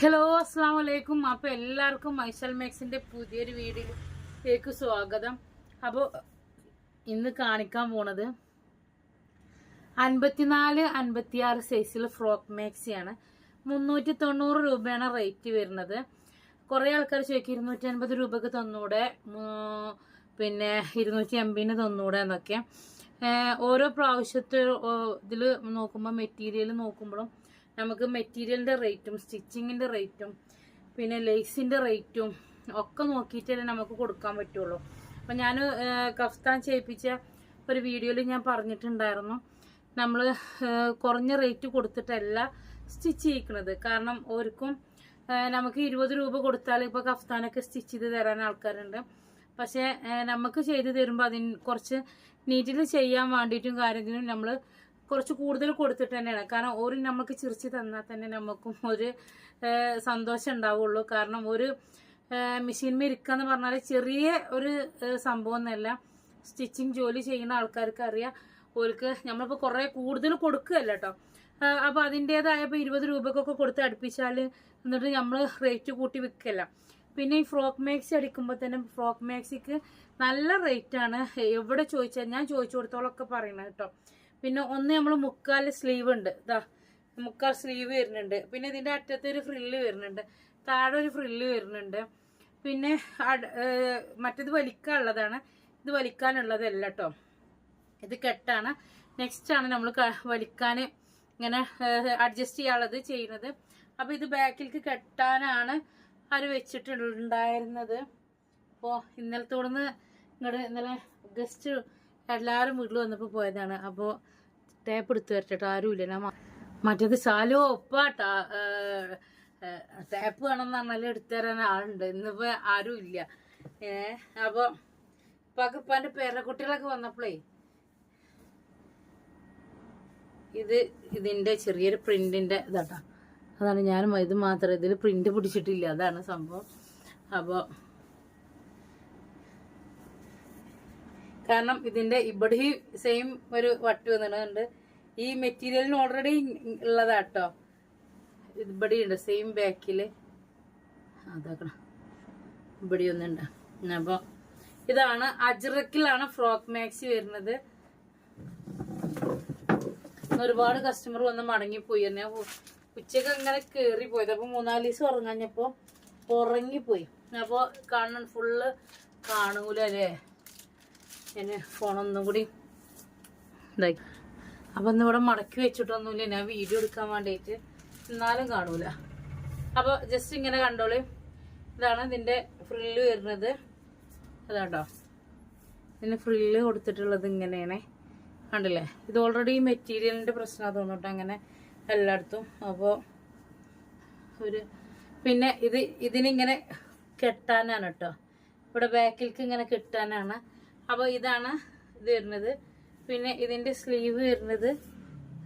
Hello അസ്സാം വലൈക്കും അപ്പോൾ എല്ലാവർക്കും മൈസൽ മാക്സിന്റെ പുതിയൊരു വീഡിയോയിലേക്ക് സ്വാഗതം. അപ്പോൾ ഇന്ന് കാണിക്കാൻ പോണത് അൻപത്തിനാല് അൻപത്തിയാറ് സൈസിൽ ഫ്രോക്ക് മാക്സിയാണ് മുന്നൂറ്റി തൊണ്ണൂറ് രൂപയാണ് റേറ്റ് വരുന്നത്. കുറേ ആൾക്കാർ ചോദിക്കും ഇരുന്നൂറ്റി അൻപത് രൂപക്ക് തന്നൂടെ? പിന്നെ ഇരുന്നൂറ്റി എൺപതിന് തന്നൂടെ? എന്നൊക്കെ. ഓരോ പ്രാവശ്യത്തെ ഇതിൽ നോക്കുമ്പോൾ മെറ്റീരിയൽ നോക്കുമ്പോഴും നമുക്ക് മെറ്റീരിയലിന്റെ റേറ്റും സ്റ്റിച്ചിങ്ങിന്റെ റേറ്റും പിന്നെ ലേസിന്റെ റേറ്റും ഒക്കെ നോക്കിയിട്ടല്ലേ നമുക്ക് കൊടുക്കാൻ പറ്റുള്ളൂ. അപ്പം ഞാൻ കഫ്താൻ ചെയ്യിപ്പിച്ച ഒരു വീഡിയോയിൽ ഞാൻ പറഞ്ഞിട്ടുണ്ടായിരുന്നു. നമ്മൾ കുറഞ്ഞ റേറ്റ് കൊടുത്തിട്ടല്ല സ്റ്റിച്ച് ചെയ്യിക്കുന്നത് കാരണം ഓർക്കും നമുക്ക് ഇരുപത് രൂപ കൊടുത്താൽ ഇപ്പോൾ കഫ്താനൊക്കെ സ്റ്റിച്ച് ചെയ്ത് തരാൻ ആൾക്കാരുണ്ട്. പക്ഷേ നമുക്ക് ചെയ്ത് തരുമ്പോൾ അതിന് കുറച്ച് നീറ്റിൽ ചെയ്യാൻ വേണ്ടിയിട്ടും കാര്യത്തിനും നമ്മൾ കുറച്ച് കൂടുതൽ കൊടുത്തിട്ട് തന്നെയാണ്. കാരണം ഒരു നമുക്ക് ചിരിച്ച് തന്നാൽ തന്നെ നമുക്കും ഒരു സന്തോഷം ഉണ്ടാവുള്ളൂ. കാരണം ഒരു മെഷീൻ ഇരിക്കുക എന്ന് പറഞ്ഞാൽ ചെറിയ ഒരു സംഭവം എന്നല്ല സ്റ്റിച്ചിങ് ജോലി ചെയ്യുന്ന ആൾക്കാർക്ക് അറിയാം. ഓർക്ക് നമ്മളിപ്പോൾ കുറേ കൂടുതൽ കൊടുക്കുകയല്ല കേട്ടോ അപ്പോൾ അതിന്റേതായ ഇപ്പോൾ ഇരുപത് രൂപക്കൊക്കെ കൊടുത്ത് അടുപ്പിച്ചാൽ എന്നിട്ട് നമ്മൾ റേറ്റ് കൂട്ടി വിൽക്കല്ല പിന്നെ ഈ ഫ്രോക്ക് മാക്സി അടിക്കുമ്പോൾ തന്നെ ഫ്രോക്ക് മാക്സിക്ക് നല്ല റേറ്റാണ്. എവിടെ ചോദിച്ചാൽ ഞാൻ ചോദിച്ചു കൊടുത്തോളൊക്കെ പറയണം കേട്ടോ പിന്നെ ഒന്ന് നമ്മൾ മുക്കാൽ സ്ലീവ് ഉണ്ട്. ഇതാ മുക്കാൽ സ്ലീവ് വരുന്നുണ്ട്. പിന്നെ ഇതിന്റെ അറ്റത്ത് ഒരു ഫ്രില്ല് വരുന്നുണ്ട്. താഴെ ഒരു ഫ്രില്ല് വരുന്നുണ്ട്. പിന്നെ മറ്റേത് വലിക്കാനുള്ളതാണ്. ഇത് വലിക്കാനുള്ളതല്ല കേട്ടോ ഇത് കെട്ടാണ്. നെക്സ്റ്റ് ആണ് നമ്മൾ വലിക്കാൻ ഇങ്ങനെ അഡ്ജസ്റ്റ് ചെയ്യാനുള്ളത് ചെയ്യുന്നത്. അപ്പോൾ ഇത് ബാക്കിലേക്ക് കെട്ടാനാണ് അവർ വെച്ചിട്ടുണ്ടായിരുന്നത്. അപ്പോൾ ഇന്നലത്തോടുന്ന് ഇങ്ങോട്ട് ഇന്നലെ ഗസ്റ്റ് എല്ലാവരും വീട്ടിൽ വന്നപ്പോൾ പോയതാണ്. അപ്പോൾ ടേപ്പ് എടുത്ത് വരട്ടെ ആരുമില്ല ഞാൻ മറ്റേത് ശാലോ ഒപ്പാട്ടാ ടേപ്പ് വേണമെന്ന് പറഞ്ഞാൽ എടുത്തു തരാൻ ആളുണ്ട്. ഇന്നിപ്പോൾ ആരും ഇല്ല. ഏ അപ്പോൾ ഇപ്പം ഇപ്പം പേരക്കുട്ടികളൊക്കെ വന്നപ്പോഴേ ഇത് ഇതിന്റെ ചെറിയൊരു പ്രിന്റിന്റെ ഇതാട്ടോ. അതാണ് ഞാനും ഇത് മാത്രം. ഇതിൽ പ്രിന്റ് പിടിച്ചിട്ടില്ല. അതാണ് സംഭവം. അപ്പോൾ കാരണം ഇതിന്റെ ഇവിടെ സെയിം ഒരു വട്ട് വന്നിട്ടുണ്ട്. ഈ മെറ്റീരിയലിന് ഓൾറെഡി ഉള്ളതാട്ടോ ഇവിടെ ഉണ്ട് സെയിം ബാക്കിൽ അതാക്കണം ഇവിടെ ഒന്നുണ്ട് അപ്പോൾ ഇതാണ് അജ്രക്കിലാണ് ഫ്രോക്ക് മാക്സി വരുന്നത്. ഒരുപാട് കസ്റ്റമർ വന്ന് മടങ്ങിപ്പോയി എന്നെ ഉച്ചയ്ക്ക് അങ്ങനെ കയറി പോയത്. അപ്പൊ മൂന്നാൽ ദിവസം ഉറങ്ങാഞ്ഞപ്പോ ഉറങ്ങിപ്പോയി. അപ്പോൾ കാണാൻ ഫുള്ള് കാണൂല ഞാൻ ഫോണൊന്നും കൂടി ഇതായി അപ്പൊ ഇന്ന് ഇവിടെ മടക്കി വെച്ചിട്ടൊന്നുമില്ല. ഞാൻ വീഡിയോ എടുക്കാൻ വേണ്ടിയിട്ട് എന്നാലും കാണൂല. അപ്പൊ ജസ്റ്റ് ഇങ്ങനെ കണ്ടോളൂ. ഇതാണ് ഇതിന്റെ ഫ്രില്ല് വരുന്നത്. അതാട്ടോ. ഇതിന് ഫ്രില്ല് കൊടുത്തിട്ടുള്ളത് ഇങ്ങനെയാണേ. കണ്ടില്ലേ? ഇത് ഓൾറെഡി മെറ്റീരിയലിന്റെ പ്രശ്നമാണ് തോന്നിട്ടോ അങ്ങനെ എല്ലായിടത്തും. അപ്പോൾ ഒരു പിന്നെ ഇത് ഇതിനിങ്ങനെ കെട്ടാനാണ് കേട്ടോ. ഇവിടെ ബാക്കിൽക്ക് ഇങ്ങനെ കെട്ടാനാണ്. അപ്പോൾ ഇതാണ് ഇത് വരുന്നത്. പിന്നെ ഇതിന്റെ സ്ലീവ് വരുന്നത്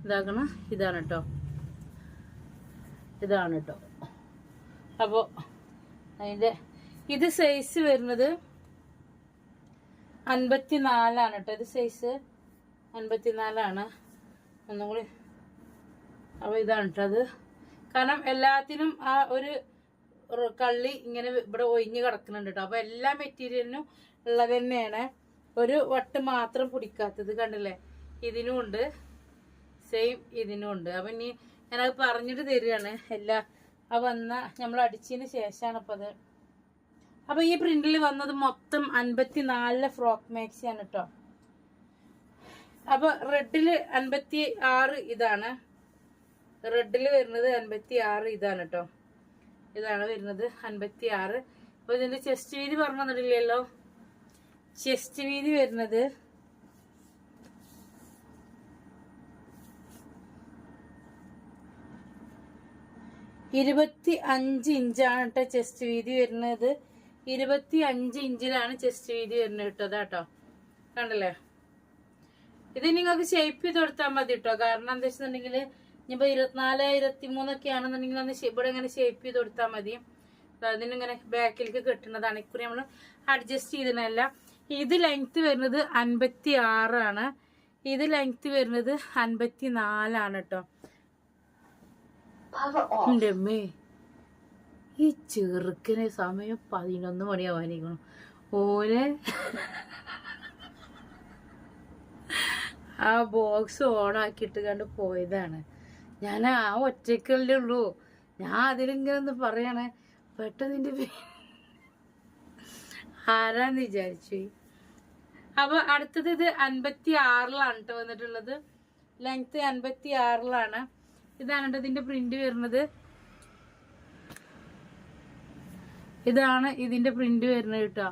ഇതാക്കണം ഇതാണ് കേട്ടോ ഇതാണ് കേട്ടോ അപ്പോൾ അതിന്റെ ഇത് സൈസ് വരുന്നത് അൻപത്തി നാലാണ് കേട്ടോ ഇത് സൈസ് അൻപത്തിനാലാണ്. ഒന്നും കൂടി അപ്പോൾ ഇതാണ് കേട്ടോ അത്. കാരണം എല്ലാത്തിനും ആ ഒരു കള്ളി ഇങ്ങനെ ഇവിടെ ഒഴിഞ്ഞ് കിടക്കുന്നുണ്ട് കേട്ടോ അപ്പോൾ എല്ലാ മെറ്റീരിയലിനും ഉള്ളത് തന്നെയാണ്. ഒരു വട്ട് മാത്രം പിടിക്കാത്തത് കണ്ടില്ലേ? ഇതിനും ഉണ്ട് സെയിം ഇതിനും ഉണ്ട് അപ്പം ഇനി ഞാനത് പറഞ്ഞിട്ട് തരികയാണ് എല്ലാ ആ വന്ന നമ്മൾ അടിച്ചതിന് ശേഷമാണ് അപ്പം അത്. അപ്പം ഈ പ്രിന്റിൽ വന്നത് മൊത്തം അൻപത്തി നാലിലെ ഫ്രോക്ക് മാക്സിയാണ് കേട്ടോ അപ്പോൾ റെഡിൽ അൻപത്തി ആറ് ഇതാണ്. റെഡിൽ വരുന്നത് അൻപത്തി ആറ് ഇതാണ് കേട്ടോ ഇതാണ് വരുന്നത് അൻപത്തി ആറ് അപ്പോൾ ഇതിന്റെ ചെസ്റ്റ് വീതി പറഞ്ഞു തന്നിട്ടില്ലല്ലോ? ചെസ്റ്റ് വീതി വരുന്നത്. ഇരുപത്തി അഞ്ച് ഇഞ്ചാണ് കേട്ടോ ചെസ്റ്റ് വീതി വരുന്നത്. ഇരുപത്തി അഞ്ച് ഇഞ്ചിലാണ് ചെസ്റ്റ് വീതി വരുന്നത് കേട്ടോ അതാട്ടോ കണ്ടല്ലേ? ഇത് നിങ്ങൾക്ക് ഷേപ്പ് ചെയ്ത് കൊടുത്താൽ മതി കേട്ടോ കാരണം എന്താ വെച്ചിട്ടുണ്ടെങ്കിൽ ഇനിയിപ്പോൾ ഇരുപത്തിനാല് ഇരുപത്തി മൂന്നൊക്കെ ആണെന്നുണ്ടെങ്കിൽ ഒന്ന് ഷെ- ഇവിടെ ഇങ്ങനെ ഷേപ്പ് ചെയ്ത് കൊടുത്താൽ മതി. അതിനിങ്ങനെ ബാക്കിലേക്ക് കെട്ടുന്നതാണ്. ഇക്കുറി നമ്മൾ അഡ്ജസ്റ്റ് ചെയ്തിട്ടല്ല ഇത് ലെങ്ത്ത് വരുന്നത് അൻപത്തി ആറാണ് ഇത് ലെങ്ത്ത് വരുന്നത് അൻപത്തി നാലാണ് കേട്ടോ ഉണ്ടമ്മേ. ഈ ചെറുക്കനെ സമയം പതിനൊന്ന് മണിയാവാനിരിക്കണം ഓനെ. ആ ബോക്സ് ഓണാക്കിയിട്ട് കണ്ട് പോയതാണ്. ഞാൻ ആ ഒറ്റക്കല്ലേ ഉള്ളൂ. ഞാൻ അതിലിങ്ങനെ ഒന്ന് പറയണേ. പെട്ടെന്ന് എന്റെ ആരാന്ന് വിചാരിച്ചു? അപ്പൊ അടുത്തത് ഇത് അൻപത്തി ആറിലാണ് കേട്ടോ വന്നിട്ടുള്ളത്. ലെങ്ത് അൻപത്തി ആറിലാണ് ഇതാണ് കേട്ടോ ഇതിന്റെ പ്രിന്റ് വരുന്നത്. ഇതാണ് ഇതിന്റെ പ്രിന്റ് വരുന്നത് കേട്ടോ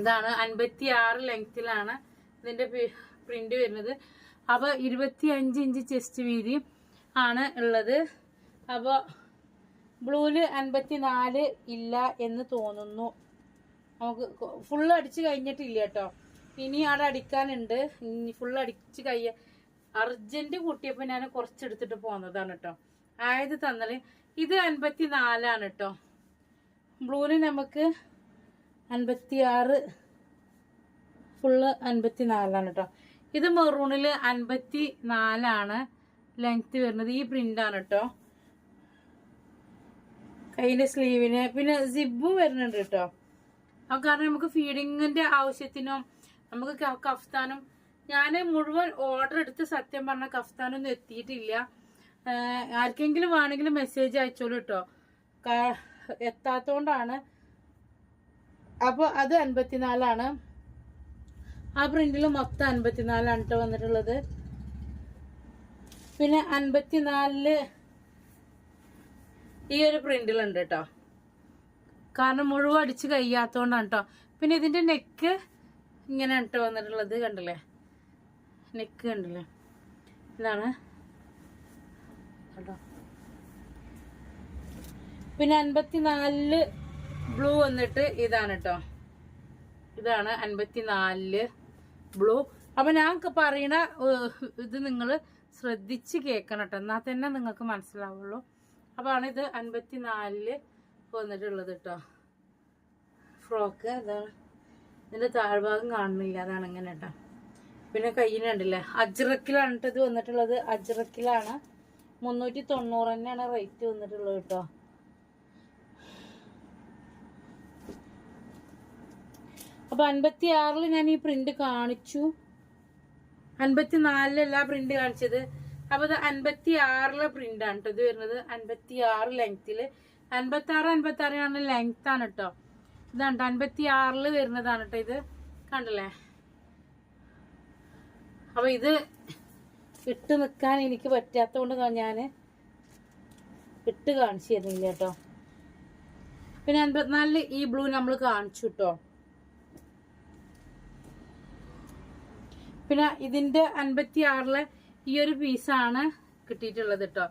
ഇതാണ് അൻപത്തി ആറ് ലെങ്തിലാണ് ഇതിന്റെ പ്രിന്റ് വരുന്നത്. അപ്പൊ ഇരുപത്തി അഞ്ച് ഇഞ്ച് ചെസ്റ്റ് വീതി ആണ് ഉള്ളത്. അപ്പൊ ബ്ലൂൽ അൻപത്തി നാല് ഇല്ല എന്ന് തോന്നുന്നു. നമുക്ക് ഫുള്ള് അടിച്ച് കഴിഞ്ഞിട്ടില്ല കേട്ടോ. ഇനി അവിടെ അടിക്കാനുണ്ട്. ഇനി ഫുള്ള് അടിച്ച് കഴിയ അർജന്റ് കൂട്ടിയപ്പോൾ ഞാൻ കുറച്ചെടുത്തിട്ട് പോന്നതാണ് കേട്ടോ. ആയത് തന്നാൽ. ഇത് അൻപത്തി നാലാണ് കേട്ടോ. ബ്ലൂന് നമുക്ക് അൻപത്തി ആറ് ഫുള്ള് അൻപത്തി നാലാണ് കേട്ടോ. ഇത് മെറൂണിൽ അൻപത്തി നാലാണ് ലെങ്ത് വരുന്നത്. ഈ പ്രിന്റാണ് കേട്ടോ. കയ്യിന്റെ സ്ലീവിന് പിന്നെ സിബും വരുന്നുണ്ട് കേട്ടോ. കാരണം നമുക്ക് ഫീഡിങ്ങിന്റെ ആവശ്യത്തിനും നമുക്ക് കഫ്താനും ഞാൻ മുഴുവൻ ഓർഡർ എടുത്ത് സത്യം പറഞ്ഞ കഫ്താനൊന്നും എത്തിയിട്ടില്ല. ആർക്കെങ്കിലും വേണമെങ്കിൽ മെസ്സേജ് അയച്ചോളൂ കേട്ടോ എത്താത്തോണ്ടാണ്. അപ്പോൾ അത് അൻപത്തിനാലാണ്. ആ പ്രിന്റിൽ മൊത്തം അൻപത്തിനാലാണ് കേട്ടോ വന്നിട്ടുള്ളത്. പിന്നെ അൻപത്തിനാലിൽ ഈ ഒരു പ്രിന്റിലുണ്ട് കേട്ടോ കാരണം മുഴുവൻ അടിച്ച് കഴിയാത്തോണ്ടാണ് കേട്ടോ പിന്നെ ഇതിന്റെ നെക്ക് ഇങ്ങനെ കേട്ടോ വന്നിട്ടുള്ളത് കണ്ടില്ലേ? നെക്ക് കണ്ടില്ലേ? ഇതാണ്. പിന്നെ അൻപത്തിനാലിൽ ബ്ലൂ വന്നിട്ട് ഇതാണ് കേട്ടോ ഇതാണ് അൻപത്തിനാലിൽ ബ്ലൂ അപ്പൊ ഞാൻ പറയണ ഇത് നിങ്ങൾ ശ്രദ്ധിച്ച് കേൾക്കണം കേട്ടോ എന്നാൽ തന്നെ നിങ്ങൾക്ക് മനസ്സിലാവുള്ളൂ. അപ്പൊ ആണ് ഇത് അൻപത്തിനാലിൽ വന്നിട്ടുള്ളത് കേട്ടോ ഫ്രോക്ക് അതാണ് ഇതിന്റെ താഴ്ഭാഗം കാണുന്നില്ല അതാണ് ഇങ്ങനെ കേട്ടോ. പിന്നെ കയ്യിന് കണ്ടില്ലേ അജ്രക്കിലാണ് ട്ടോ ഇത് വന്നിട്ടുള്ളത്. അജ്രക്കിലാണ് മുന്നൂറ്റി തൊണ്ണൂറ് തന്നെയാണ് റേറ്റ് വന്നിട്ടുള്ളത് കേട്ടോ അപ്പൊ അൻപത്തി ആറിൽ ഞാൻ ഈ പ്രിന്റ് കാണിച്ചു. അൻപത്തി നാലിലല്ല പ്രിന്റ് കാണിച്ചത്. അപ്പൊ ഇത് അൻപത്തി ആറിലെ പ്രിന്റ് ആണ് ട്ടോ ഇത് വരുന്നത്. അൻപത്തി ആറ് ലെങ്തിൽ അൻപത്തി ആറ് അൻപത്തി ആറാണ് ലെങ്ത് ആണ് കേട്ടോ ഇതാണ് അൻപത്തി ആറിൽ വരുന്നതാണ് കേട്ടോ ഇത്. കണ്ടല്ലേ? അപ്പൊ ഇത് ഇട്ട് നിൽക്കാൻ എനിക്ക് പറ്റാത്തതുകൊണ്ട് ഞാൻ ഇട്ട് കാണിച്ചു തരുന്നില്ല കേട്ടോ പിന്നെ അൻപത്തിനാലിൽ ഈ ബ്ലൂ നമ്മൾ കാണിച്ചു കേട്ടോ പിന്നെ ഇതിന്റെ അൻപത്തി ആറിലെ ഈ ഒരു പീസാണ് കിട്ടിയിട്ടുള്ളത് കേട്ടോ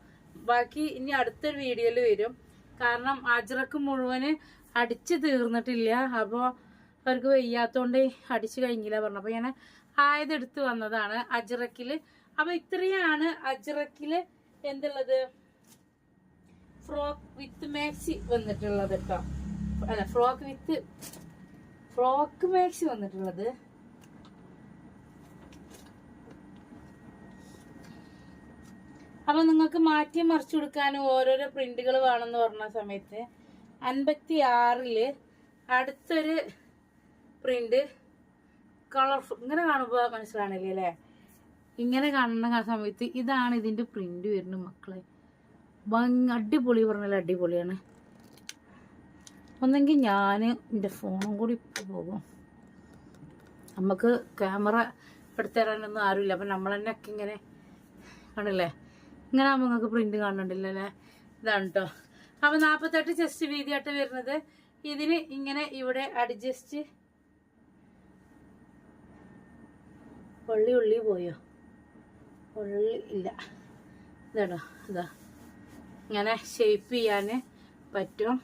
ബാക്കി ഇനി അടുത്തൊരു വീഡിയോയിൽ വരും. കാരണം അജ്രക്ക് മുഴുവൻ അടിച്ച് തീർന്നിട്ടില്ല. അപ്പോൾ അവർക്ക് വയ്യാത്തോണ്ട് അടിച്ചു കഴിഞ്ഞില്ല പറഞ്ഞു. അപ്പോൾ ഞാൻ ആയതെടുത്ത് വന്നതാണ് അജ്രക്കിൽ അപ്പോൾ ഇത്രയാണ് അജ്രക്കിൽ എന്തുള്ളത്? ഫ്രോക്ക് വിത്ത് മാക്സി വന്നിട്ടുള്ളത് കേട്ടോ. അല്ല ഫ്രോക്ക് വിത്ത് ഫ്രോക്ക് മാക്സി വന്നിട്ടുള്ളത്. അപ്പൊ നിങ്ങൾക്ക് മാറ്റി മറിച്ചു കൊടുക്കാനും ഓരോരോ പ്രിന്റുകൾ വേണമെന്ന് പറഞ്ഞ സമയത്ത് അൻപത്തി ആറിൽ അടുത്തൊരു പ്രിന്റ് കളർഫുൾ ഇങ്ങനെ കാണുമ്പോൾ മനസ്സിലാണില്ലേ അല്ലേ? ഇങ്ങനെ കാണുന്ന സമയത്ത് ഇതാണ് ഇതിന്റെ പ്രിന്റ് വരുന്നത് മക്കളെ. അടിപൊളി പറഞ്ഞാൽ അടിപൊളിയാണ്. ഒന്നെങ്കിൽ ഞാൻ എന്റെ ഫോണും കൂടി ഇപ്പോൾ പോകും നമുക്ക് ക്യാമറ എടുത്തു തരാനൊന്നും ആരുമില്ല. അപ്പം നമ്മൾ ഒക്കെ ഇങ്ങനെ കണ്ടില്ലേ? ഇങ്ങനെ ആകുമ്പോൾ നിങ്ങൾക്ക് പ്രിന്റ് കാണുന്നുണ്ടല്ലോ അല്ലേ ഇതാണ് കേട്ടോ അപ്പം നാൽപ്പത്തെട്ട് ചെസ്റ്റ് വീതിയായിട്ട് വരുന്നത്. ഇതിന് ഇങ്ങനെ ഇവിടെ അഡ്ജസ്റ്റ് ഉള്ളി ഉള്ളി പോയോ? ഉള്ളി ഇല്ല. ഇതാണോ? ഇതാ. ഇങ്ങനെ ഷേപ്പ് ചെയ്യാൻ പറ്റും.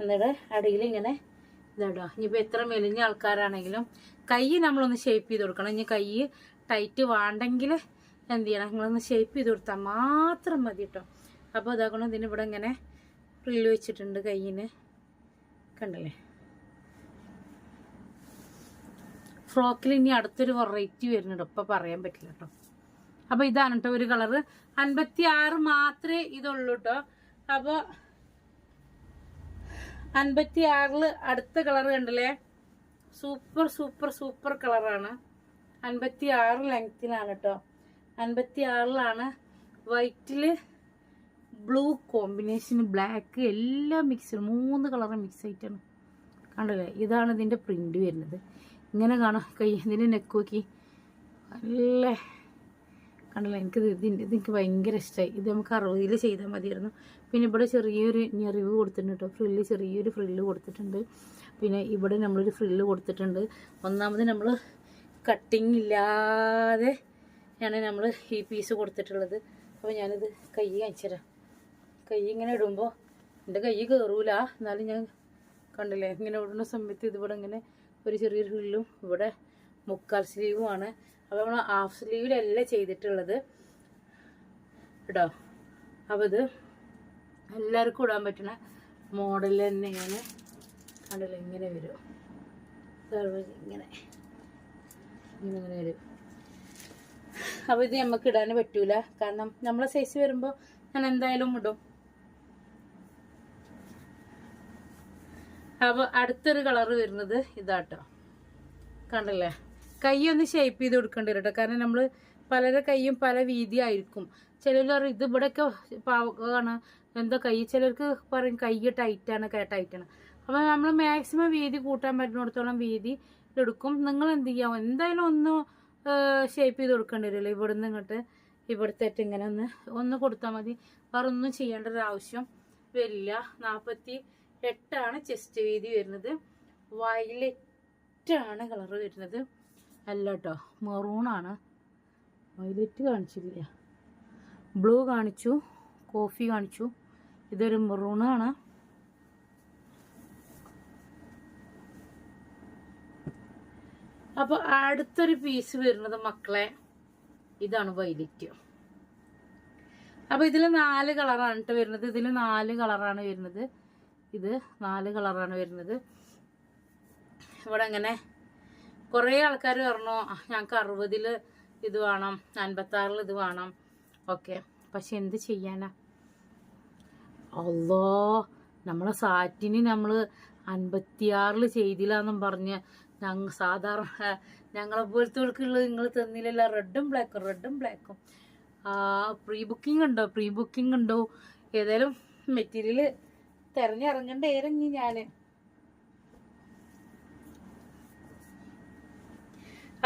എന്നിട്ട് അടിയിൽ ഇങ്ങനെ ഇതാടോ ഇനിയിപ്പോൾ എത്ര മെലിഞ്ഞ ആൾക്കാരാണെങ്കിലും കൈ നമ്മളൊന്ന് ഷേപ്പ് ചെയ്ത് കൊടുക്കണം. ഇനി കൈ ടൈറ്റ് വേണ്ടെങ്കിൽ എന്ത് ചെയ്യണം നിങ്ങളൊന്ന് ഷേപ്പ് ചെയ്ത് കൊടുത്താൽ മാത്രം മതി കേട്ടോ അപ്പോൾ ഇതാക്കണം ഇതിന് ഇവിടെ ഇങ്ങനെ പ്രില്ല് വെച്ചിട്ടുണ്ട് കയ്യിന്. കണ്ടല്ലേ? ഫ്രോക്കിൽ ഇനി അടുത്തൊരു വെറൈറ്റി വരുന്നുണ്ട്. ഇപ്പം പറയാൻ പറ്റില്ല കേട്ടോ അപ്പോൾ ഇതാണ് കേട്ടോ ഒരു കളറ് അൻപത്തി ആറ് മാത്രമേ ഇതുള്ളൂ കേട്ടോ അപ്പോൾ അൻപത്തി ആറിൽ അടുത്ത കളർ കണ്ടല്ലേ? സൂപ്പർ സൂപ്പർ സൂപ്പർ കളറാണ് അൻപത്തി ആറ് ലെങ്ത്തിനാണ് കേട്ടോ അൻപത്തി ആറിലാണ് വൈറ്റിൽ ബ്ലൂ കോമ്പിനേഷൻ ബ്ലാക്ക് എല്ലാം മിക്സ് മൂന്ന് കളറ് മിക്സ് ആയിട്ടാണ്. കണ്ടില്ലേ? ഇതാണ് ഇതിന്റെ പ്രിന്റ് വരുന്നത്. ഇങ്ങനെ കാണാം. കൈ ഇതിന്റെ നെക്ക് നോക്കി. നല്ല കണ്ടില്ല? എനിക്കിത് ഇതിന്റെ ഇത് എനിക്ക് ഭയങ്കര ഇഷ്ടമായി ഇത് നമുക്ക് അറുപതിൽ ചെയ്താൽ മതിയായിരുന്നു. പിന്നെ ഇവിടെ ചെറിയൊരു ഞെറിവ് കൊടുത്തിട്ടുണ്ട് കേട്ടോ. ഫ്രില്ല് ചെറിയൊരു ഫ്രില്ല് കൊടുത്തിട്ടുണ്ട്. പിന്നെ ഇവിടെ നമ്മളൊരു ഫ്രില്ല് കൊടുത്തിട്ടുണ്ട്. ഒന്നാമത് നമ്മൾ കട്ടിങ് ഇല്ലാതെ ആണ് നമ്മൾ ഈ പീസ് കൊടുത്തിട്ടുള്ളത്. അപ്പോൾ ഞാനിത് കൈ കാണിച്ചുതരാം കൈ ഇങ്ങനെ ഇടുമ്പോൾ എന്റെ കൈ കയറൂല എന്നാലും ഞാൻ കണ്ടില്ലേ ഇങ്ങനെ ഇടുന്ന സമയത്ത് ഇതിവിടെ ഇങ്ങനെ ഒരു ചെറിയൊരു ഹില്ലും ഇവിടെ മുക്കാൽ സ്ലീവുമാണ് അപ്പോൾ നമ്മൾ ഹാഫ് സ്ലീവിലല്ല ചെയ്തിട്ടുള്ളത്. കേട്ടോ? അപ്പോൾ ഇത് എല്ലാവർക്കും ഇടാൻ പറ്റുന്ന മോഡൽ തന്നെയാണ് കണ്ടില്ല ഇങ്ങനെ വരും. ഇങ്ങനെ ഇങ്ങനെ വരും. അപ്പോൾ ഇത് നമുക്ക് ഇടാൻ പറ്റൂല. കാരണം നമ്മളെ സൈസ് വരുമ്പോൾ ഞാൻ എന്തായാലും ഇടും. അപ്പോൾ അടുത്തൊരു കളർ വരുന്നത് ഇതാട്ടോ. കണ്ടല്ലേ? കൈ ഒന്ന് ഷേപ്പ് ചെയ്ത് കൊടുക്കേണ്ടി വരും കേട്ടോ കാരണം നമ്മൾ പലരുടെ കൈയും പല വീതി ആയിരിക്കും. ചിലർ ഇത് ഇവിടെയൊക്കെ പാവക്കാണ്. എന്താ കൈ. ചിലർക്ക് പറയും കൈ ടൈറ്റാണ് ടൈറ്റാണ് അപ്പോൾ നമ്മൾ മാക്സിമം വീതി കൂട്ടാൻ പറ്റുന്നിടത്തോളം വീതി എടുക്കും. നിങ്ങൾ എന്ത് ചെയ്യാം എന്തായാലും ഒന്ന് ഷേപ്പ് ചെയ്ത് കൊടുക്കേണ്ടി വരുമല്ലോ ഇവിടുന്ന് ഇങ്ങോട്ട്. ഇവിടുത്തെ ഇങ്ങനെ ഒന്ന് ഒന്ന് കൊടുത്താൽ മതി. വേറെ ഒന്നും ചെയ്യേണ്ട ഒരു ആവശ്യം വരില്ല. നാൽപ്പത്തി എട്ടാണ് ചെസ്റ്റ് വീതി വരുന്നത്. വയലറ്റ് ആണ് കളർ വരുന്നത്. അല്ല കേട്ടോ മെറൂണാണ് വയലറ്റ് കാണിച്ചില്ല ബ്ലൂ കാണിച്ചു കോഫി കാണിച്ചു. ഇതൊരു മെറൂണാണ് അപ്പോൾ അടുത്തൊരു പീസ് വരുന്നത് മക്കളെ ഇതാണ് വൈലറ്റ്. അപ്പോൾ ഇതിൽ നാല് കളറാണ് കേട്ടോ വരുന്നത്. ഇതിൽ നാല് കളറാണ് വരുന്നത്. ഇത് നാല് കളറാണ് വരുന്നത്. ഇവിടെ അങ്ങനെ കുറേ ആൾക്കാർ പറഞ്ഞു "ആ, ഞങ്ങൾക്ക് അറുപതിൽ ഇത് വേണം അൻപത്താറിൽ ഇത് വേണം. ഓക്കെ. പക്ഷെ എന്ത് ചെയ്യാനാ? അല്ലോ നമ്മളെ സാറ്റിന് നമ്മൾ അൻപത്തിയാറിൽ ചെയ്തില്ലാന്നും പറഞ്ഞ് ഞങ്ങൾ സാധാരണ ഞങ്ങളെ പോലത്തോൾക്കുള്ളത് നിങ്ങൾ തന്നില്ലല്ലോ. റെഡും ബ്ലാക്കും റെഡും ബ്ലാക്കും. പ്രീ ബുക്കിംഗ് ഉണ്ടോ? പ്രീ ബുക്കിംഗ് ഉണ്ടോ? ഏതായാലും മെറ്റീരിയൽ തിരഞ്ഞിറങ്ങണ്ടായിരുന്നു ഞാൻ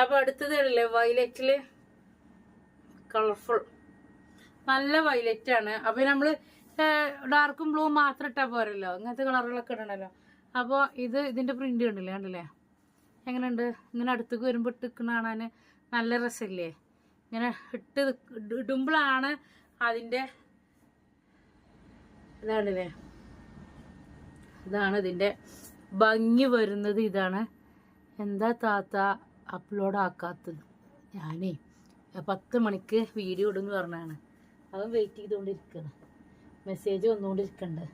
അപ്പോൾ അടുത്തതല്ലേ വയലറ്റിൽ? കളർഫുൾ. നല്ല വയലറ്റ് ആണ് അപ്പൊ നമ്മൾ ഡാർക്കും ബ്ലൂ മാത്രം ഇട്ടാ പോരല്ലോ? ഇങ്ങനത്തെ കളറുകളൊക്കെ ഇടണല്ലോ. അപ്പോൾ ഇത് ഇതിന്റെ പ്രിന്റ് കണ്ടില്ലേ? കണ്ടില്ലേ? എങ്ങനെയുണ്ട്? ഇങ്ങനെ അടുത്തേക്ക് വരുമ്പോൾ ഇട്ട് നിൽക്കുന്ന കാണാൻ നല്ല രസമില്ലേ? ഇങ്ങനെ ഇട്ട് ഇടുമ്പോഴാണ് അതിന്റെ ഇതാണില്ലേ? ഇതാണ് ഇതിന്റെ ഭംഗി വരുന്നത്. ഇതാണ് എന്താ താത്ത അപ്ലോഡ് ആക്കാത്തത്? ഞാനേ പത്ത് മണിക്ക് വീഡിയോ ഇടുന്നു പറഞ്ഞാണ് അവൻ വെയിറ്റ് ചെയ്തുകൊണ്ടിരിക്കുന്നത് മെസ്സേജ് വന്നുകൊണ്ടിരിക്കണ്ട്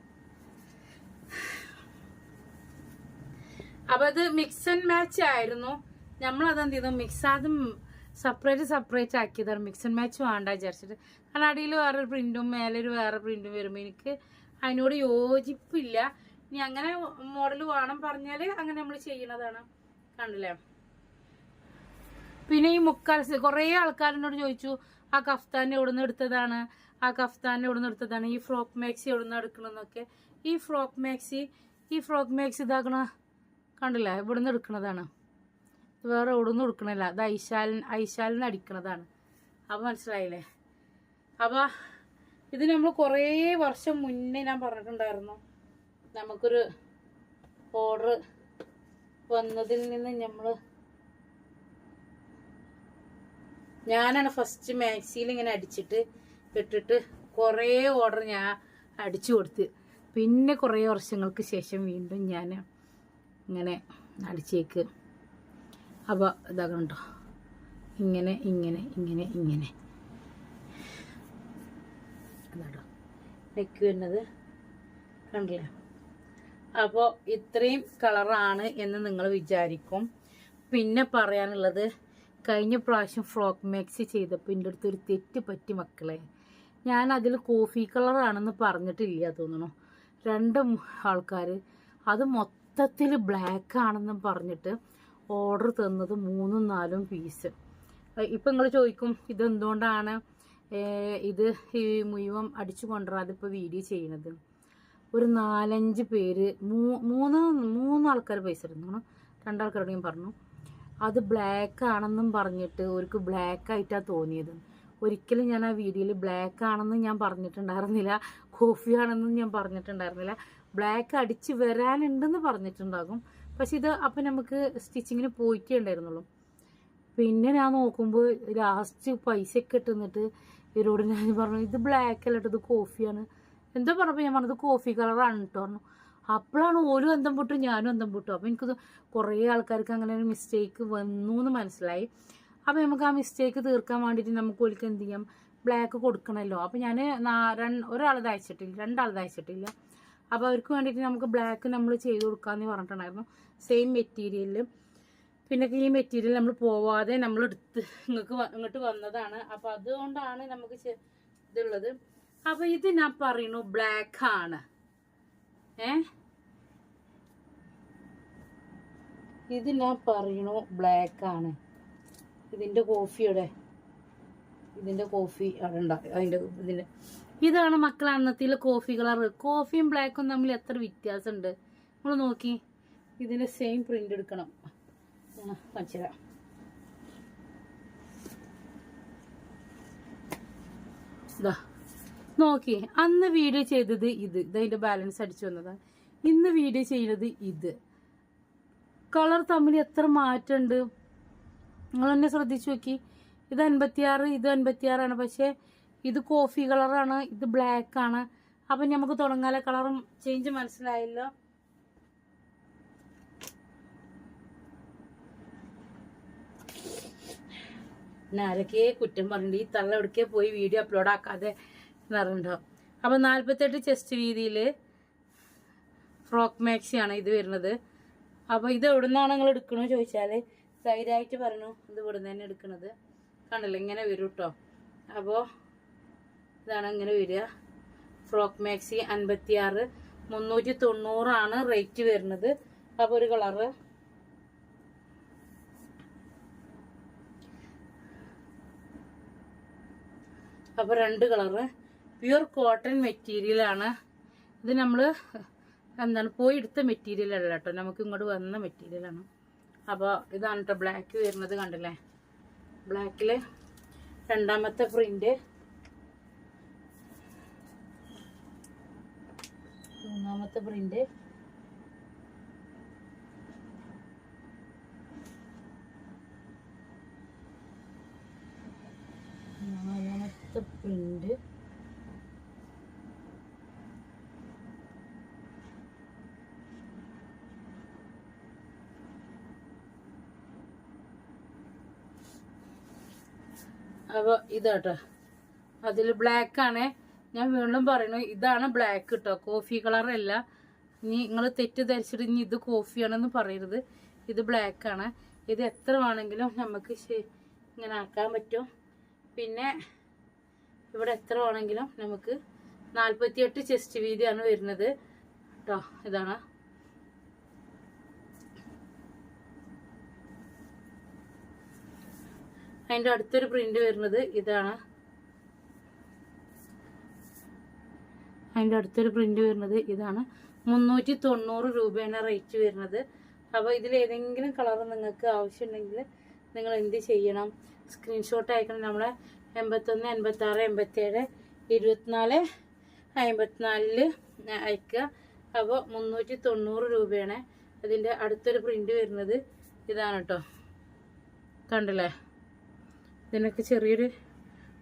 അപ്പൊ അത് മിക്സ് ആൻഡ് മാച്ച് ആയിരുന്നു. നമ്മൾ അതെന്ത് ചെയ്തു മിക്സ് ആദ്യം സെപ്പറേറ്റ് സെപ്പറേറ്റ് ആക്കിയതാണ് മിക്സ് ആൻഡ് മാച്ച് വേണ്ട വിചാരിച്ചിട്ട്. കാരണം അടിയിൽ വേറൊരു പ്രിന്റും മേലൊരു വേറെ പ്രിന്റും വരുമ്പോൾ എനിക്ക് അതിനോട് യോജിപ്പില്ല. ഇനി അങ്ങനെ മോഡൽ വേണം പറഞ്ഞാൽ അങ്ങനെ നമ്മൾ ചെയ്യണതാണ്. കണ്ടില്ലേ? പിന്നെ ഈ മുക്കാൽ കുറേ ആൾക്കാരെന്നോട് ചോദിച്ചു ആ കഫ്താൻ എവിടെ നിന്ന് എടുത്തതാണ്? ആ കഫ്താൻ എവിടെ നിന്ന് എടുത്തതാണ്? ഈ ഫ്രോക്ക് മാക്സി എവിടെ നിന്ന് എടുക്കണമെന്നൊക്കെ ഈ ഫ്രോക്ക് മാക്സി ഈ ഫ്രോക്ക് മാക്സി ഇതാക്കണ കണ്ടില്ലേ? ഇവിടുന്ന് എടുക്കുന്നതാണ് വേറെ എവിടെ നിന്നും എടുക്കണില്ല. അത് ഐശാലിൽ ഐശാലിന് അടിക്കണതാണ്. അപ്പോൾ മനസ്സിലായില്ലേ? അപ്പോൾ ഇത് നമ്മൾ കുറേ വർഷം മുന്നേ ഞാൻ പറഞ്ഞിട്ടുണ്ടായിരുന്നു. നമുക്കൊരു ഓർഡർ വന്നതിൽ നിന്ന് നമ്മൾ ഞാനാണ് ഫസ്റ്റ് മാക്സിയിൽ ഇങ്ങനെ അടിച്ചിട്ട് ഇട്ടിട്ട് കുറേ ഓർഡർ ഞാൻ അടിച്ചു കൊടുത്ത്. പിന്നെ കുറേ വർഷങ്ങൾക്ക് ശേഷം വീണ്ടും ഞാൻ ഇങ്ങനെ അടിച്ചേക്ക്. അപ്പോൾ ഇതാകണ്ടോ ഇങ്ങനെ ഇങ്ങനെ ഇങ്ങനെ ഇങ്ങനെ. അതാട്ടോ നെക്ക് വരുന്നത്. കണ്ടില്ലേ? അപ്പോൾ ഇത്രയും കളറാണ് എന്ന് നിങ്ങൾ വിചാരിക്കും. പിന്നെ പറയാനുള്ളത് കഴിഞ്ഞ പ്രാവശ്യം ഫ്രോക്ക് മാക്സി ചെയ്തപ്പോൾ എന്റെ അടുത്തൊരു തെറ്റ് പറ്റി മക്കളെ. ഞാൻ അതിൽ കോഫി കളറാണെന്ന് പറഞ്ഞിട്ടില്ല തോന്നുന്നു. രണ്ട് ആൾക്കാർ അത് മൊത്തത്തിൽ ബ്ലാക്ക് ആണെന്നും പറഞ്ഞിട്ട് ഓർഡർ തന്നത് മൂന്നും നാലും പീസ് ഇപ്പം നിങ്ങൾ ചോദിക്കും ഇതെന്തുകൊണ്ടാണ് ഇത് ഈ മുഴുവൻ അടിച്ചു കൊണ്ടുവരാതെ ഇപ്പോൾ വീഡിയോ ചെയ്യുന്നത് ഒരു നാലഞ്ച് പേര് മൂന്ന് മൂന്ന് ആൾക്കാർ പൈസ ഇരുന്നു രണ്ടാൾക്കാരുടെയും പറഞ്ഞു അത് ബ്ലാക്ക് ആണെന്നും പറഞ്ഞിട്ട് അവർക്ക് ബ്ലാക്ക് ആയിട്ടാണ് തോന്നിയത്. ഒരിക്കലും ഞാൻ ആ വീഡിയോയിൽ ബ്ലാക്ക് ആണെന്ന് ഞാൻ പറഞ്ഞിട്ടുണ്ടായിരുന്നില്ല കോഫി ആണെന്നും ഞാൻ പറഞ്ഞിട്ടുണ്ടായിരുന്നില്ല. ബ്ലാക്ക് അടിച്ച് വരാനുണ്ടെന്ന് പറഞ്ഞിട്ടുണ്ടാകും. പക്ഷെ ഇത് അപ്പം നമുക്ക് സ്റ്റിച്ചിങ്ങിന് പോയിട്ടേ ഉണ്ടായിരുന്നുള്ളൂ. പിന്നെ ഞാൻ നോക്കുമ്പോൾ ലാസ്റ്റ് പൈസ ഒക്കെ ഇട്ടുന്നിട്ട് ഇവരോട് ഞാൻ പറഞ്ഞു ഇത് ബ്ലാക്ക് അല്ല ഇത് കോഫിയാണ് എന്താ പറഞ്ഞപ്പോൾ ഞാൻ പറഞ്ഞത് കോഫി കളറാണ് കേട്ടോ പറഞ്ഞു. അപ്പോഴാണ് ഓരോ അന്തം പൊട്ടും ഞാനും അന്തം പൊട്ടും. അപ്പോൾ എനിക്കത് കുറേ ആൾക്കാർക്ക് അങ്ങനെ ഒരു മിസ്റ്റേക്ക് വന്നു എന്ന് മനസ്സിലായി. അപ്പോൾ നമുക്ക് ആ മിസ്റ്റേക്ക് തീർക്കാൻ വേണ്ടിയിട്ട് നമുക്ക് ഒരിക്കൽ എന്ത് ചെയ്യാം? ബ്ലാക്ക് കൊടുക്കണമല്ലോ. അപ്പോൾ ഞാൻ ഒരാളത് അയച്ചിട്ടില്ല രണ്ടാളത് അയച്ചിട്ടില്ല. അപ്പോൾ അവർക്ക് വേണ്ടിയിട്ട് നമുക്ക് ബ്ലാക്ക് നമ്മൾ ചെയ്ത് കൊടുക്കാമെന്ന് പറഞ്ഞിട്ടുണ്ടായിരുന്നു. സെയിം മെറ്റീരിയലിൽ പിന്നെ ഈ മെറ്റീരിയൽ നമ്മൾ പോവാതെ നമ്മൾ എടുത്ത് നിങ്ങൾക്ക് ഇങ്ങോട്ട് വന്നതാണ്. അപ്പോൾ അതുകൊണ്ടാണ് നമുക്ക് ഇതുള്ളത്. അപ്പോൾ ഇത് ഞാൻ പറയുന്നു ബ്ലാക്ക് ആണ്. ഏ? ഇത് ഞാൻ പറയണു ബ്ലാക്ക് ആണ്. ഇതിന്റെ കോഫിയുടെ ഇതിന്റെ കോഫി അവിടെ ഉണ്ടാവും അതിന്റെ ഇതിന്റെ ഇതാണ് മക്കൾ കോഫി കളർ കോഫിയും ബ്ലാക്കും തമ്മിൽ എത്ര വ്യത്യാസമുണ്ട് നമ്മൾ നോക്കി. ഇതിന്റെ സെയിം പ്രിന്റ് എടുക്കണം. ആ, കാണിച്ചു തരാം ഇതാ നോക്കി. അന്ന് വീഡിയോ ചെയ്തത് ഇത്. ഇതിന്റെ ബാലൻസ് അടിച്ചു വന്നതാണ് ഇന്ന് വീഡിയോ ചെയ്യുന്നത് ഇത്. കളർ തമ്മിൽ എത്ര മാറ്റമുണ്ട് നിങ്ങൾ തന്നെ ശ്രദ്ധിച്ചു നോക്കി. ഇത് അൻപത്തിയാറ് ഇത് അൻപത്തിയാറാണ്. പക്ഷേ ഇത് കോഫി കളറാണ് ഇത് ബ്ലാക്ക് ആണ്. അപ്പം നമുക്ക് തുടങ്ങാല? കളറും ചേഞ്ച് മനസ്സിലായല്ലോ? ആരൊക്കെ കുറ്റം പറഞ്ഞിട്ട് ഈ തള്ള എവിടേക്കേ പോയി വീഡിയോ അപ്ലോഡ് ആക്കാതെ പറഞ്ഞിട്ടുണ്ടാവും അപ്പം നാൽപ്പത്തെട്ട് ചെസ്റ്റ് വീതിയിൽ ഫ്രോക്ക് മാക്സിയാണ് ഇത് വരുന്നത്. അപ്പോൾ ഇത് എവിടെ നിന്നാണ് നിങ്ങൾ എടുക്കണമെന്ന് ചോദിച്ചാൽ ധൈര്യമായിട്ട് പറഞ്ഞു. ഇത് ഇവിടെ നിന്ന് തന്നെ എടുക്കണത്. കണ്ടല്ലോ? ഇങ്ങനെ വരും കേട്ടോ അപ്പോൾ ഇതാണ് അങ്ങനെ വരിക. ഫ്രോക്ക് മാക്സി അൻപത്തിയാറ്. മുന്നൂറ്റി തൊണ്ണൂറാണ് റേറ്റ് വരുന്നത്. അപ്പോൾ ഒരു കളറ് അപ്പോൾ രണ്ട് കളറ് പ്യുർ കോട്ടൺ മെറ്റീരിയലാണ് ഇത് നമ്മൾ എന്താണ് പോയി എടുത്ത മെറ്റീരിയൽ അല്ല കേട്ടോ. നമുക്ക് ഇങ്ങോട്ട് വന്ന മെറ്റീരിയലാണ് അപ്പോൾ ഇതാണ് കേട്ടോ ബ്ലാക്ക് വരുന്നത് കണ്ടില്ലേ? ബ്ലാക്കിൽ രണ്ടാമത്തെ പ്രിന്റ് മൂന്നാമത്തെ പ്രിന്റ് നാലാമത്തെ പ്രിന്റ് അപ്പോൾ ഇതാട്ടോ. അതിൽ ബ്ലാക്ക് ആണ്. ഞാൻ വീണ്ടും പറയുന്നു ഇതാണ് ബ്ലാക്ക് കേട്ടോ കോഫി കളറല്ല ഇനി നിങ്ങൾ തെറ്റിദ്ധരിച്ചിട്ട് ഇനി ഇത് കോഫിയാണെന്ന് പറയരുത്. ഇത് ബ്ലാക്ക് ആണ്. ഇത് എത്ര വേണമെങ്കിലും നമുക്ക് ഇങ്ങനെ ആക്കാൻ പറ്റും. പിന്നെ ഇവിടെ എത്ര വേണമെങ്കിലും നമുക്ക് നാൽപ്പത്തിയെട്ട് ചെസ്റ്റ് വീതിയാണ് വരുന്നത്. കേട്ടോ ഇതാണ്. അതിന്റെ അടുത്തൊരു പ്രിന്റ് വരുന്നത് ഇതാണ്. അതിന്റെ അടുത്തൊരു പ്രിന്റ് വരുന്നത് ഇതാണ്. മുന്നൂറ്റി തൊണ്ണൂറ് രൂപയാണ് റേറ്റ് വരുന്നത്. അപ്പോൾ ഇതിൽ ഏതെങ്കിലും കളർ നിങ്ങൾക്ക് ആവശ്യമുണ്ടെങ്കിൽ നിങ്ങൾ എന്ത് ചെയ്യണം? സ്ക്രീൻഷോട്ട് അയക്കണം. നമ്മളെ എൺപത്തൊന്ന് എൺപത്താറ് എൺപത്തേഴ് ഇരുപത്തിനാല് അമ്പത്തിനാലിൽ അയക്കുക. അപ്പോൾ മുന്നൂറ്റി തൊണ്ണൂറ് രൂപയാണ് അതിന്റെ അടുത്തൊരു പ്രിന്റ് വരുന്നത്. ഇതാണ് കേട്ടോ കണ്ടില്ലേ? ഇതിനൊക്കെ ചെറിയൊരു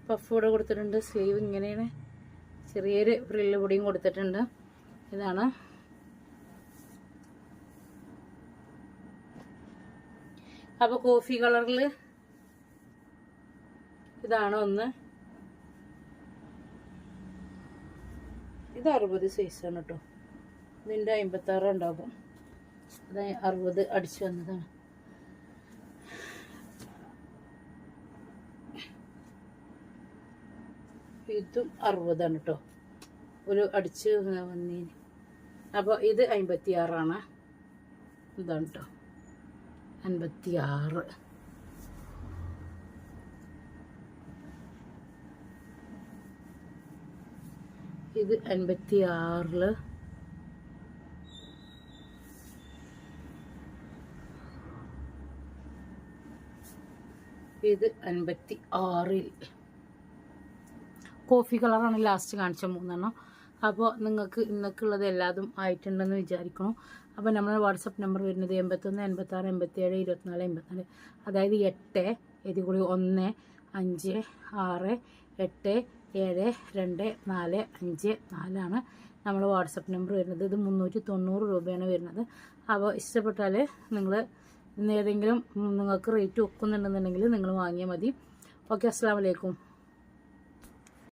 പഫ് കൂടെ കൊടുത്തിട്ടുണ്ട്. സ്ലീവ് ഇങ്ങനെയാണ്. ചെറിയൊരു ഫ്രില്ല് പൊടിയും കൊടുത്തിട്ടുണ്ട്. ഇതാണ്. അപ്പോൾ കോഫി കളറിൽ ഇതാണ് ഒന്ന്. ഇത് അറുപത് സൈസാണ് കേട്ടോ ഇതിന്റെ അമ്പത്താറ് ഉണ്ടാകും അത് അറുപത് അടിച്ചു വന്നതാണ്. ഇതും അറുപതാണ് കേട്ടോ ഒരു അടിച്ച് വന്നീന്. അപ്പോൾ ഇത് അമ്പത്തി ആറാണ് ഇതാണ് കേട്ടോ അൻപത്തി ആറ് ഇത് അൻപത്തി ആറിൽ ഇത് അൻപത്തി ആറിൽ കോഫി കളറാണ് ലാസ്റ്റ് കാണിച്ച മൂന്നെണ്ണം. അപ്പോൾ നിങ്ങൾക്ക് ഇന്നൊക്കെയുള്ളത് എല്ലാതും ആയിട്ടുണ്ടെന്ന് വിചാരിക്കണം അപ്പോൾ നമ്മുടെ വാട്സപ്പ് നമ്പർ വരുന്നത് എൺപത്തൊന്ന് എൺപത്താറ് എൺപത്തേഴ് ഇരുപത്തിനാല് എൺപത്തിനാല്. അതായത് എട്ട് ഇതിൽ കൂടി ഒന്ന് അഞ്ച് ആറ് എട്ട് ഏഴ് രണ്ട് നാല് അഞ്ച് നാലാണ് നമ്മൾ വാട്സപ്പ് നമ്പർ വരുന്നത്. ഇത് മുന്നൂറ്റി തൊണ്ണൂറ് രൂപയാണ് വരുന്നത്. അപ്പോൾ ഇഷ്ടപ്പെട്ടാൽ നിങ്ങൾ ഇന്ന് ഏതെങ്കിലും നിങ്ങൾക്ക് റേറ്റ് ഒക്കുന്നുണ്ടെന്നുണ്ടെങ്കിൽ നിങ്ങൾ വാങ്ങിയാൽ മതി. ഓക്കെ അസ്സാം വലൈക്കും